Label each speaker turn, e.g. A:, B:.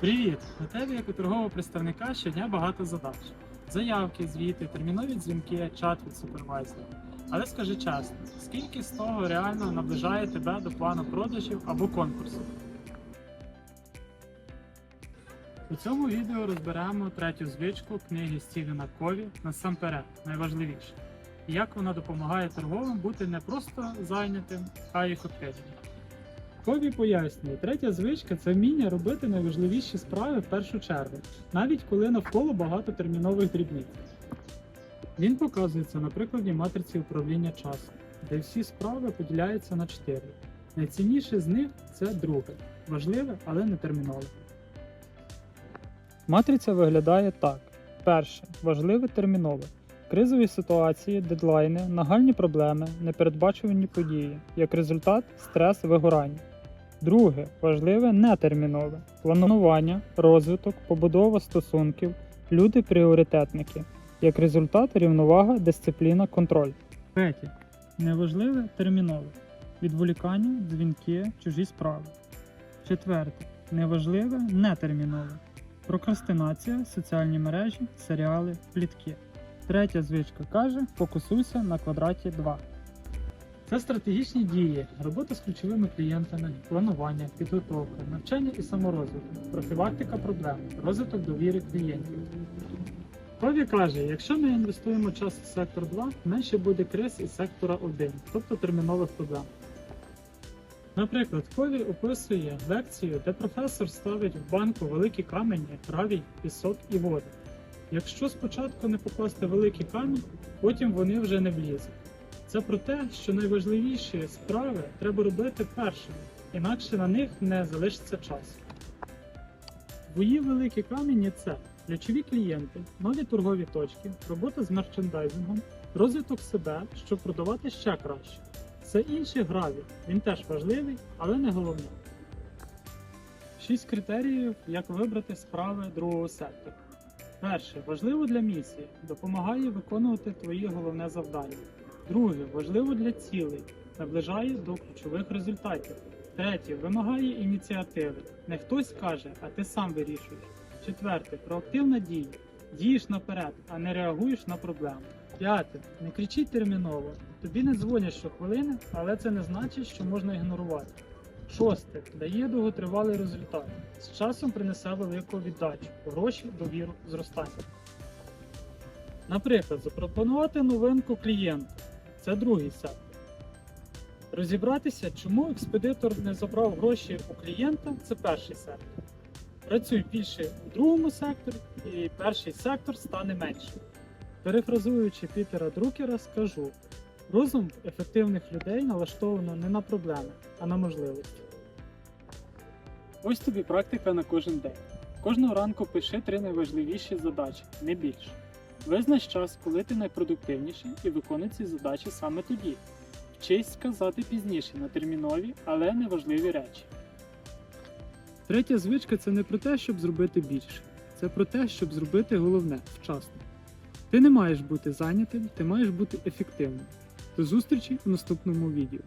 A: Привіт! У тебе, як у торгового представника, щодня багато задач: заявки, звіти, термінові дзвінки, чат від супервайзера. Але скажи чесно, скільки з того реально наближає тебе до плану продажів або конкурсу? У цьому відео розберемо третю звичку книги Стівена Кові насамперед, найважливіше. Як вона допомагає торговим бути не просто зайнятим, а й ефективним. Кові пояснює, третя звичка це вміння робити найважливіші справи в першу чергу, навіть коли навколо багато термінових дрібниць. Він показується на прикладі матриці управління часом, де всі справи поділяються на чотири. Найцінніше з них це друге, важливе, але не термінове. Матриця виглядає так: перше важливе термінове. Кризові ситуації, дедлайни, нагальні проблеми, непередбачувані події, як результат стрес, вигорання. Друге важливе нетермінове планування, розвиток, побудова стосунків, люди пріоритетники, як результат рівновага, дисципліна, контроль. Третє неважливе термінове відволікання, дзвінки, чужі справи. Четверте неважливе нетермінове прокрастинація, соціальні мережі, серіали, плітки. Третя звичка каже: фокусуйся на квадраті 2. Це стратегічні дії, робота з ключовими клієнтами, планування, підготовка, навчання і саморозвиток, профілактика проблем, розвиток довіри клієнтів. Кові каже, якщо ми інвестуємо час в сектор 2, менше буде криз із сектора 1, тобто термінових проблем. Наприклад, Кові описує лекцію, де професор ставить в банку великі камені, гравій, пісок і воду. Якщо спочатку не покласти великий камінь, потім вони вже не влізуть. Це про те, що найважливіші справи треба робити першими, інакше на них не залишиться часу. Твої великі камені це ключові клієнти, нові торгові точки, робота з мерчендайзингом, розвиток себе, щоб продавати ще краще. Це інший гравій, він теж важливий, але не головний. Шість критеріїв, як вибрати справи другого сектору. Перше, важливо для місії, допомагає виконувати твої головне завдання. Друге, важливо для цілей, наближає до ключових результатів. Третє, вимагає ініціативи. Не хтось каже, а ти сам вирішуєш. Четверте, проактивна дія. Дієш наперед, а не реагуєш на проблеми. П'яте, не кричіть терміново. Тобі не дзвонять щохвилини, але це не значить, що можна ігнорувати. Шосте дає довготривалий результат. З часом принесе велику віддачу, гроші, довіру, зростання. Наприклад, запропонувати новинку клієнту це другий сектор. Розібратися, чому експедитор не забрав гроші у клієнта це перший сектор. Працюй більше у другому секторі, і перший сектор стане меншим. Перефразуючи Пітера Друкера, скажу: розум ефективних людей налаштовано не на проблеми, а на можливості. Ось тобі практика на кожен день. Кожного ранку пиши три найважливіші задачі, не більше. Визнач час, коли ти найпродуктивніший, і виконуй ці задачі саме тоді. Вчись сказати пізніше на термінові, але неважливі речі. Третя звичка це не про те, щоб зробити більше. Це про те, щоб зробити головне вчасно. Ти не маєш бути зайнятим, ти маєш бути ефективним. До зустрічі в наступному відео.